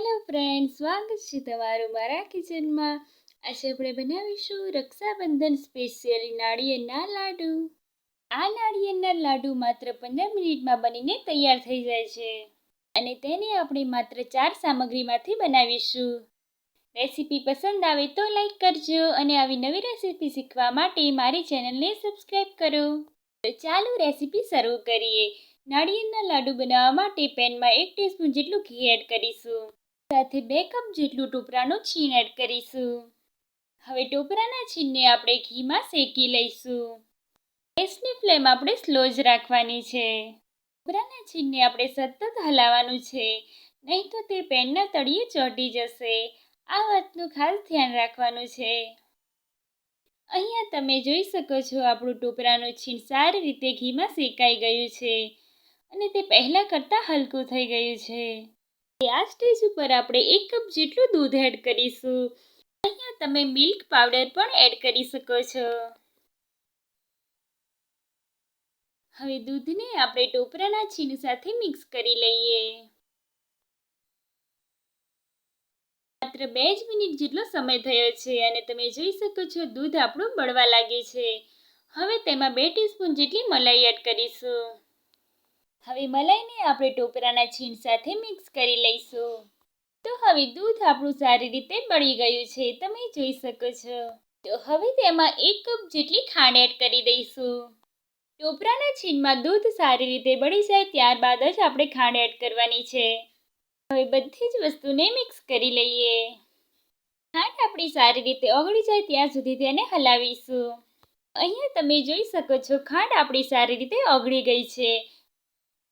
Hello friend સ્વાગત છે તમારું મારા કિચનમાં આજે આપણે બનાવીશું રક્ષાબંધન સ્પેશિયલ નાળિયેરના લાડુ. આ નાળિયેરના લાડુ માત્ર પંદર મિનિટમાં બનીને તૈયાર થઈ જાય છે. અને તેને આપણે માત્ર ચાર સામગ્રીમાંથી બનાવીશું. રેસીપી પસંદ આવે તો લાઈક કરજો અને આવી નવી રેસીપી શીખવા માટે મારી ચેનલને સબસ્ક્રાઈબ કરો. તો ચાલો રેસીપી શરૂ કરીએ. નાળિયેરના લાડુ બનાવવા માટે પેનમાં એક ટીસ્પૂન જેટલું ઘી એડ કરીશું. સાથે બે કપ જેટલું ટોપરાનું છીણ એડ કરીશું. હવે ટોપરાના છીણને આપણે ઘીમાં શેકી લઈશું. ગેસની ફ્લેમ આપણે સ્લો જ રાખવાની છે. ટોપરાના છીણને આપણે સતત હલાવવાનું છે. નહીં તો તે પેનના તળિયે ચોંટી જશે. આ વાતનું ખાસ ધ્યાન રાખવાનું છે. અહીંયા તમે જોઈ શકો છો આપણું ટોપરાનું છીણ સારી રીતે ઘીમાં શેકાઈ ગયું છે. અને તે પહેલાં કરતાં હલકું થઈ ગયું છે. આ સ્ટેજ ઉપર આપણે એક કપ જેટલું દૂધ એડ કરીશું. અહીંયા તમે મિલ્ક પાવડર પણ એડ કરી શકો છો. હવે દૂધને આપણે ટોપરાના છીણ સાથે મિક્સ કરી લઈએ. માત્ર બે જ મિનિટ જેટલો સમય થયો છે અને તમે જોઈ શકો છો દૂધ આપણું બળવા લાગે છે. હવે તેમાં બે ટીસ્પૂન જેટલી મલાઈ એડ કરીશું. હવે મલાઈને આપણે ટોપરાના છીણ સાથે મિક્સ કરી લઈશું. તો હવે દૂધ આપણું સારી રીતે બળી ગયું છે, તમે જોઈ શકો છો. તો હવે તેમાં એક કપ જેટલી ખાંડ એડ કરી દઈશું. ટોપરાના છીણમાં દૂધ સારી રીતે બળી જાય ત્યારબાદ જ આપણે ખાંડ એડ કરવાની છે. હવે બધી જ વસ્તુને મિક્સ કરી લઈએ. ખાંડ આપણી સારી રીતે ઓગળી જાય ત્યાં સુધી તેને હલાવીશું. અહીંયા તમે જોઈ શકો છો, ખાંડ આપણી સારી રીતે ઓગળી ગઈ છે.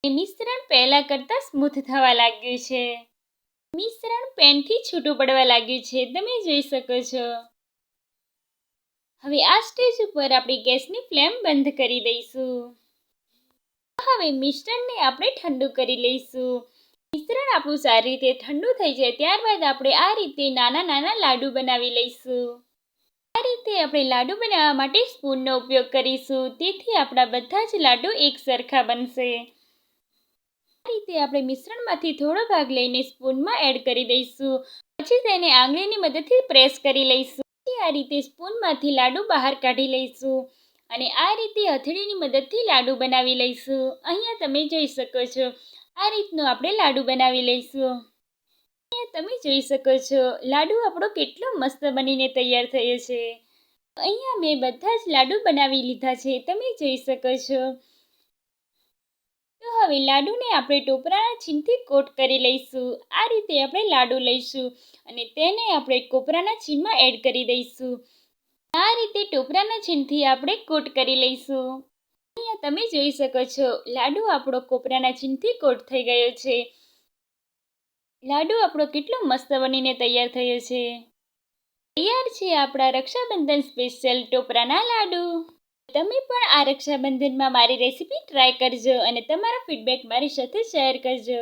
મિશ્રણ પહેલાં કરતાં સ્મૂથ થવા લાગ્યું છે. મિશ્રણ પેનથી છૂટું પડવા લાગ્યું છે, તમે જોઈ શકો છો. હવે આ સ્ટેજ ઉપર આપણી ગેસની ફ્લેમ બંધ કરી દઈશું. હવે મિશ્રણને આપણે ઠંડુ કરી લઈશું. મિશ્રણ આપણું સારી રીતે ઠંડુ થઈ જાય ત્યારબાદ આપણે આ રીતે નાના નાના લાડુ બનાવી લઈશું. આ રીતે આપણે લાડુ બનાવવા માટે સ્પૂનનો ઉપયોગ કરીશું. તેથી આપણા બધા જ લાડુ એક સરખા બનશે. રીતે આપણે મિશ્રણમાંથી થોડો ભાગ લઈને સ્પૂનમાં એડ કરી દઈશું. પછી તેને આંગળીની મદદથી પ્રેસ કરી લઈશું. આ રીતે સ્પૂનમાંથી લાડુ બહાર કાઢી લઈશું અને આ રીતે હથેળીની મદદથી લાડુ બનાવી લઈશું. અહીંયા તમે જોઈ શકો છો, આ રીતનું આપણે લાડુ બનાવી લઈશું. અહીંયા તમે જોઈ શકો છો, લાડુ આપણો કેટલો મસ્ત બનીને તૈયાર થયો છે. અહીંયા મેં બધા જ લાડુ બનાવી લીધા છે, તમે જોઈ શકો છો. તો હવે લાડુને આપણે ટોપરાના છીનથી કોટ કરી લઈશું. આ રીતે આપણે લાડુ લઈશું અને તેને આપણે કોપરાના છીનમાં એડ કરી દઈશું. આ રીતે ટોપરાના છીનથી આપણે કોટ કરી લઈશું. અહીંયા તમે જોઈ શકો છો, લાડુ આપણો કોપરાના છીનથી કોટ થઈ ગયો છે. લાડુ આપણો કેટલો મસ્ત બનીને તૈયાર થયો છે. તૈયાર છે આપણા રક્ષાબંધન સ્પેશિયલ ટોપરાના લાડુ. તમે પણ આ રક્ષાબંધનમાં મારી રેસીપી ટ્રાય કરજો અને તમારો ફીડબેક મારી સાથે શેર કરજો.